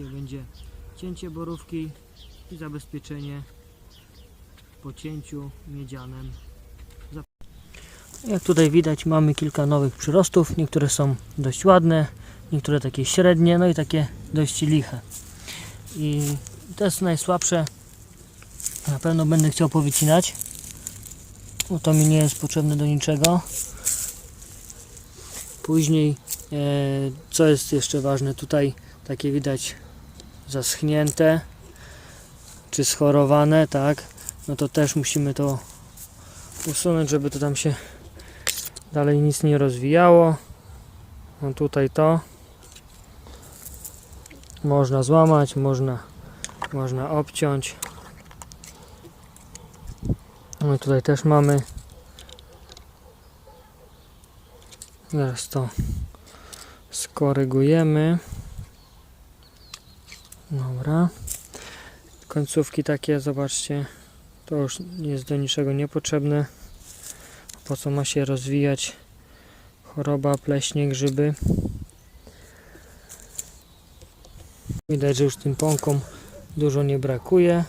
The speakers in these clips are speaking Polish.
Dzisiaj będzie cięcie borówki i zabezpieczenie po cięciu miedzianem. Jak tutaj widać mamy kilka nowych przyrostów. Niektóre są dość ładne, niektóre takie średnie, no i takie dość liche. I te jest najsłabsze. Na pewno będę chciał powycinać, bo to mi nie jest potrzebne do niczego. Później, e, co jest jeszcze ważne, tutaj takie widać zaschnięte czy schorowane, tak? No to też musimy to usunąć, żeby to tam się dalej nic nie rozwijało. No tutaj to można złamać, można, można obciąć. No i tutaj też mamy. Zaraz to skorygujemy. Dobra. Końcówki takie, zobaczcie. To już jest do niczego niepotrzebne. Po co ma się rozwijać choroba, pleśnie, grzyby. Widać, że już tym pąkom dużo nie brakuje.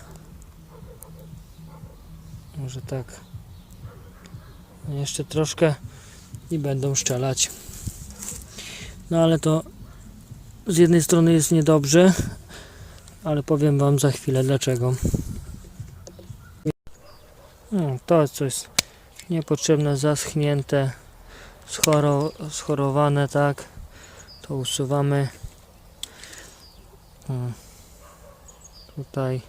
Może tak. Jeszcze troszkę i będą szczelać. No ale to z jednej strony jest niedobrze, ale powiem Wam za chwilę dlaczego. No, to coś niepotrzebne, zaschnięte, schoro, schorowane, tak. To usuwamy. Tutaj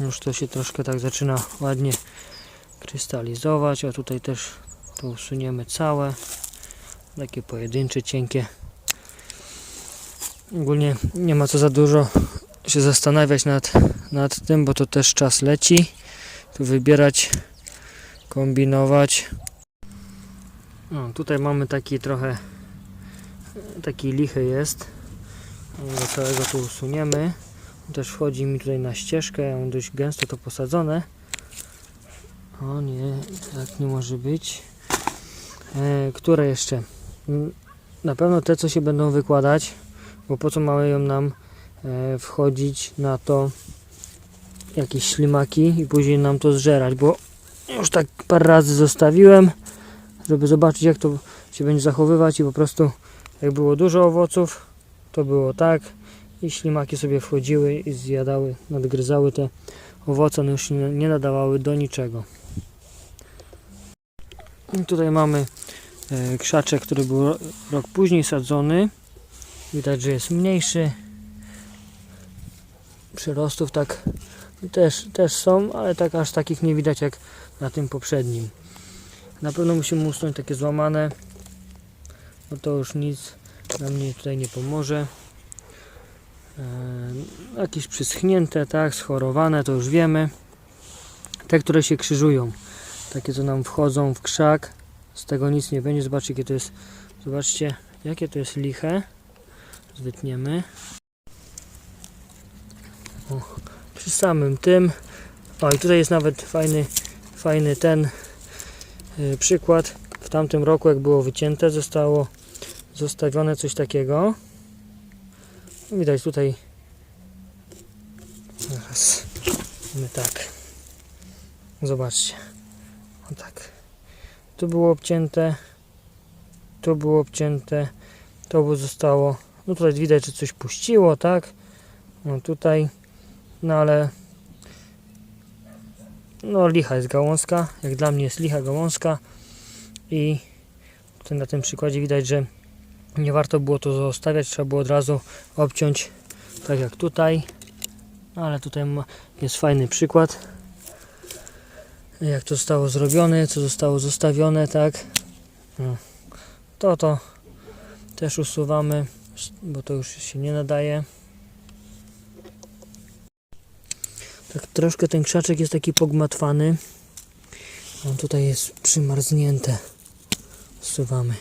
już to się troszkę tak zaczyna ładnie krystalizować, a tutaj też to usuniemy całe. Takie pojedyncze, cienkie. Ogólnie nie ma co za dużo się zastanawiać nad, nad tym, bo to też czas leci. Tu wybierać, kombinować. No, tutaj mamy taki trochę taki lichy jest. Go całego tu usuniemy. Też wchodzi mi tutaj na ścieżkę, ja mam dość gęsto to posadzone. O nie, tak nie może być. E, które jeszcze? Mm, Na pewno te, co się będą wykładać, bo po co mają nam e, wchodzić na to jakieś ślimaki i później nam to zżerać, bo już tak parę razy zostawiłem, żeby zobaczyć jak to się będzie zachowywać i po prostu jak było dużo owoców, to było tak i ślimaki sobie wchodziły i zjadały, nadgryzały te owoce, one już nie, nadawały do niczego. I tutaj mamy e, krzaczek, który był ro- rok później sadzony. Widać, że jest mniejszy. Przyrostów tak też, też są, ale tak aż takich nie widać jak na tym poprzednim. Na pewno musimy usunąć takie złamane, bo to już nic nam mnie tutaj nie pomoże. E, jakieś przyschnięte, tak, schorowane, to już wiemy. Te, które się krzyżują, takie co nam wchodzą w krzak, z tego nic nie będzie. Zobaczcie, jakie to jest, zobaczcie, jakie to jest liche. Zwytniemy. O, przy samym tym. O, i tutaj jest nawet fajny, fajny ten y, przykład. W tamtym roku, jak było wycięte, zostało zostawione coś takiego. Widać tutaj. Zaraz. My tak. Zobaczcie. O tak. Tu było obcięte. Tu było obcięte. To zostało. No tutaj widać, że coś puściło, tak? No tutaj. No ale. No licha jest gałązka. Jak dla mnie jest licha gałązka. I tutaj na tym przykładzie widać, że nie warto było to zostawiać, trzeba było od razu obciąć tak jak tutaj. No, ale tutaj jest fajny przykład jak to zostało zrobione, co zostało zostawione, tak. No. To to też usuwamy, bo to już się nie nadaje. Tak troszkę ten krzaczek jest taki pogmatwany. On tutaj jest przymarznięte. Usuwamy.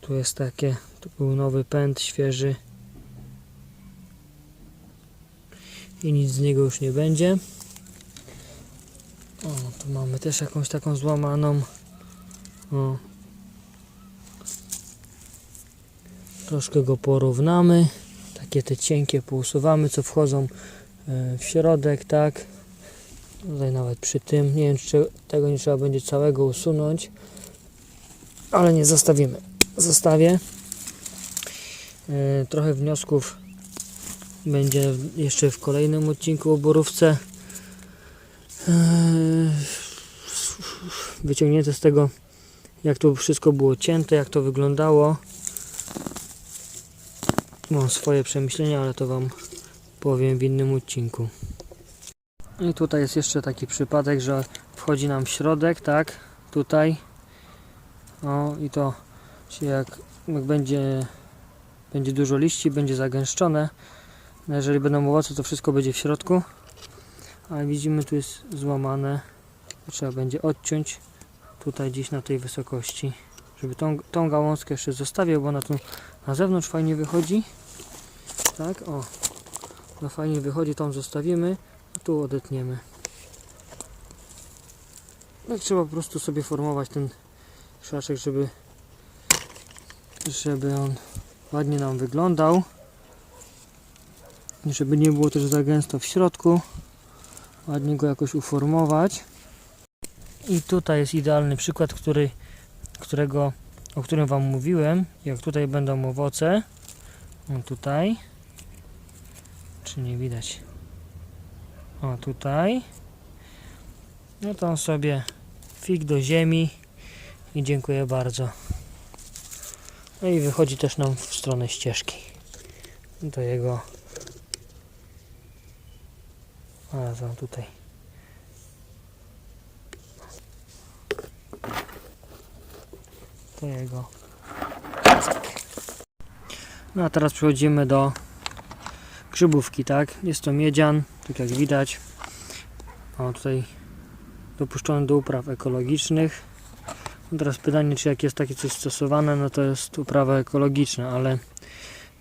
Tu jest takie, tu był nowy pęd świeży. I nic z niego już nie będzie. O, tu mamy też jakąś taką złamaną. O. Troszkę go porównamy. Takie te cienkie pousuwamy, co wchodzą e, w środek, tak. Tutaj nawet przy tym, nie wiem czy tego nie trzeba będzie całego usunąć, ale nie zostawimy. Zostawię. E, Trochę wniosków będzie jeszcze w kolejnym odcinku o borówce. E, Wyciągnięte z tego, jak to wszystko było cięte, jak to wyglądało. Mam swoje przemyślenia, ale to Wam powiem w innym odcinku. I tutaj jest jeszcze taki przypadek, że wchodzi nam w środek, tak? Tutaj. O, i to się jak, jak będzie, będzie dużo liści, będzie zagęszczone. No jeżeli będą owoce, to wszystko będzie w środku. Ale widzimy, tu jest złamane. Trzeba będzie odciąć tutaj gdzieś na tej wysokości. Żeby tą, tą gałązkę jeszcze zostawię, bo ona tu na zewnątrz fajnie wychodzi. Tak, o. No fajnie wychodzi, tą zostawimy, a tu odetniemy. No trzeba po prostu sobie formować ten krzaczek, żeby żeby on ładnie nam wyglądał. Żeby nie było też za gęsto w środku. Ładnie go jakoś uformować. I tutaj jest idealny przykład, który, którego, o którym Wam mówiłem. Jak tutaj będą owoce. O tutaj. Czy nie widać? O tutaj. No to sobie fig do ziemi i dziękuję bardzo. No i wychodzi też nam w stronę ścieżki. Do jego. A, to tutaj. No a teraz przechodzimy do grzybówki, tak? Jest to miedzian, tak jak widać. O, tutaj dopuszczony do upraw ekologicznych. No teraz pytanie, czy jak jest takie coś stosowane, no to jest uprawa ekologiczna, ale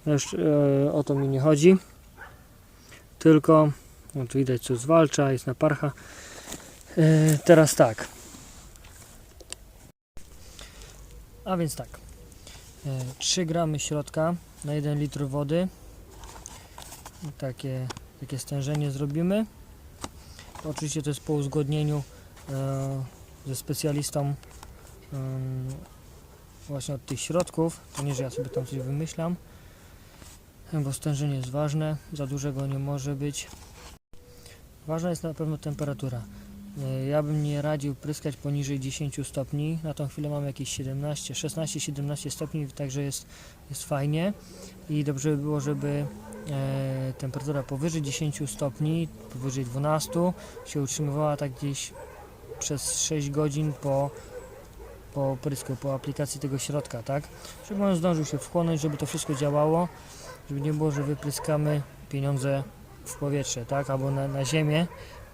już e, o to mi nie chodzi. Tylko, no tu widać co zwalcza, jest naparcha. E, teraz tak. A więc tak. E, 3 gramy środka na 1 litr wody. Takie, takie stężenie zrobimy. Oczywiście to jest po uzgodnieniu e, ze specjalistą właśnie od tych środków. To nie, że ja sobie tam coś wymyślam, bo stężenie jest ważne, za dużego nie może być. Ważna jest na pewno temperatura. E, Ja bym nie radził pryskać poniżej 10 stopni. Na tą chwilę mamy jakieś 17, 16-17 stopni, także jest, jest fajnie. I dobrze by było, żeby e, temperatura powyżej 10 stopni, powyżej 12 się utrzymywała tak gdzieś przez 6 godzin po, po prysku, po aplikacji tego środka, tak? Żeby on zdążył się wchłonąć, żeby to wszystko działało, żeby nie było, że wypryskamy pieniądze w powietrze, tak? Albo na, na ziemię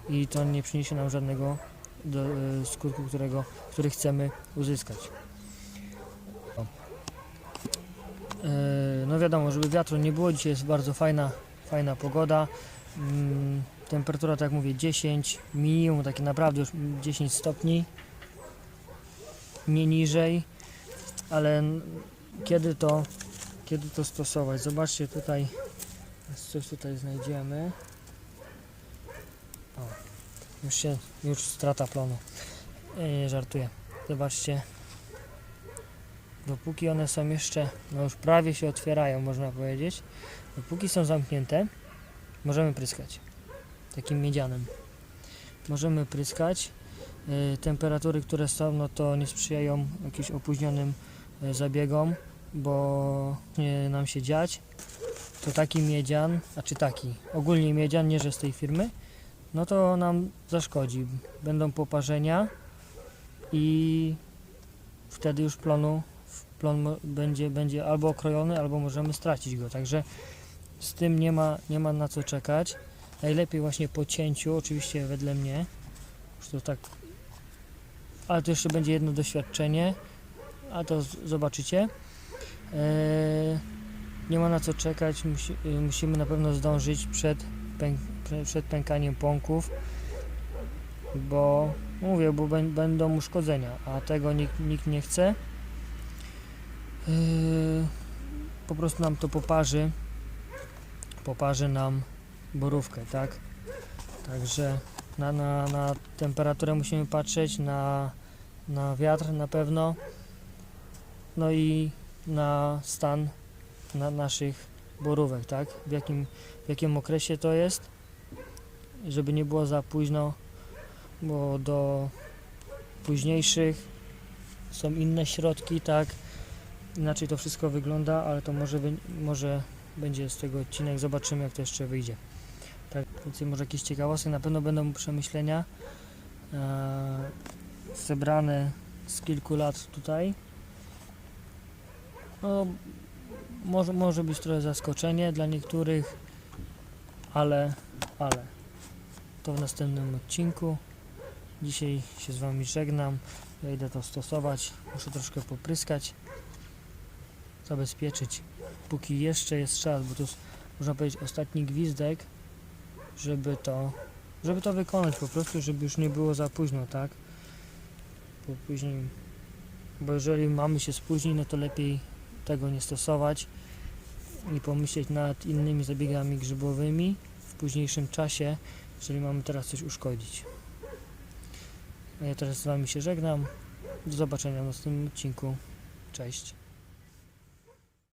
i to nie przyniesie nam żadnego do, e, skutku, którego, który chcemy uzyskać. E, No wiadomo, żeby wiatru nie było, dzisiaj jest bardzo fajna, fajna pogoda. Mm, Temperatura, tak jak mówię, 10, minimum takie naprawdę już 10 stopni, nie niżej, ale kiedy to, kiedy to stosować? Zobaczcie tutaj, coś tutaj znajdziemy. O, już się, już strata plonu. Nie, żartuję. Zobaczcie. Dopóki one są jeszcze, no już prawie się otwierają, można powiedzieć. Dopóki są zamknięte, możemy pryskać. Takim miedzianem. Możemy pryskać. Y, Temperatury, które są, no to nie sprzyjają jakimś opóźnionym y, zabiegom, bo nie nam się dziać. To taki miedzian, a czy taki, ogólnie miedzian, nie że z tej firmy, no to nam zaszkodzi. Będą poparzenia i wtedy już plonu, plon będzie, będzie albo okrojony, albo możemy stracić go. Także z tym nie ma, nie ma na co czekać. Najlepiej właśnie po cięciu, oczywiście wedle mnie. Już to tak. Ale to jeszcze będzie jedno doświadczenie. A to zobaczycie. Eee, nie ma na co czekać. Musi, musimy na pewno zdążyć przed, pęk, przed pękaniem pąków. Bo mówię, bo bę- będą uszkodzenia, a tego nikt, nikt nie chce. Yy, po prostu nam to poparzy, poparzy nam borówkę, tak? Także na, na, na temperaturę musimy patrzeć, na, na wiatr na pewno, no i na stan na naszych borówek, tak? W jakim, w jakim okresie to jest, żeby nie było za późno, bo do późniejszych są inne środki, tak? Inaczej to wszystko wygląda, ale to może, może będzie z tego odcinek, zobaczymy jak to jeszcze wyjdzie. Tak, więcej może jakieś ciekawostek, na pewno będą przemyślenia e, zebrane z kilku lat tutaj. No, może, może być trochę zaskoczenie dla niektórych, ale, ale to w następnym odcinku. Dzisiaj się z Wami żegnam. Ja idę to stosować. Muszę troszkę popryskać, zabezpieczyć, póki jeszcze jest czas, bo to jest, można powiedzieć, ostatni gwizdek, żeby to, żeby to wykonać po prostu, żeby już nie było za późno, tak? Bo później, bo jeżeli mamy się spóźnić, no to lepiej tego nie stosować i pomyśleć nad innymi zabiegami grzybowymi w późniejszym czasie, jeżeli mamy teraz coś uszkodzić. A ja teraz z Wami się żegnam. Do zobaczenia w następnym odcinku. Cześć.